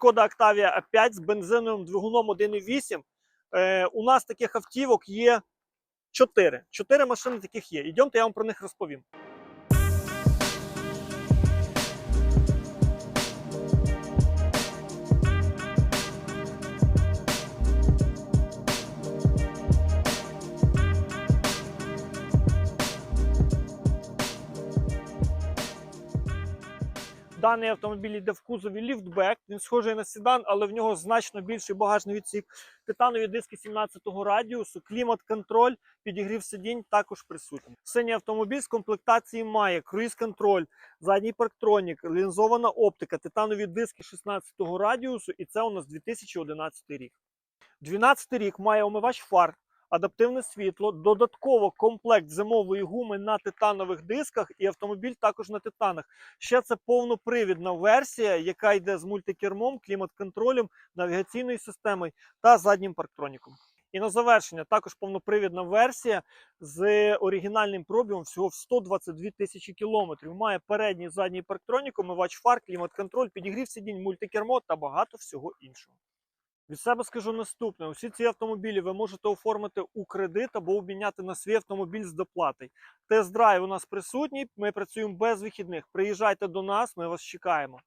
Шкода Octavia A5 з бензиновим двигуном 1.8. Е, у нас таких автівок є 4. 4 машини таких є. Ідемте, я вам про них розповім. Даний автомобіль йде в кузові ліфтбек. Він схожий на седан, але в нього значно більший багажний відсік. Титанові диски 17-го радіусу, клімат-контроль, підігрів сидінь також присутній. Синій автомобіль з комплектації має круїз-контроль, задній парктронік, лінзована оптика, титанові диски 16-го радіусу, і це у нас 2011 рік. 12 рік має омивач фар, адаптивне світло, додатково комплект зимової гуми на титанових дисках, і автомобіль також на титанах. Ще це повнопривідна версія, яка йде з мультикермом, клімат-контролем, навігаційною системою та заднім парктроніком. І на завершення також повнопривідна версія з оригінальним пробігом всього в 122 тисячі кілометрів. Має передній задній парктронік, омивач фар, клімат-контроль, підігрів сидінь, мультикермо та багато всього іншого. Від себе скажу наступне: усі ці автомобілі ви можете оформити у кредит або обміняти на свій автомобіль з доплатою. Тест-драйв у нас присутній. Ми працюємо без вихідних. Приїжджайте до нас, ми вас чекаємо.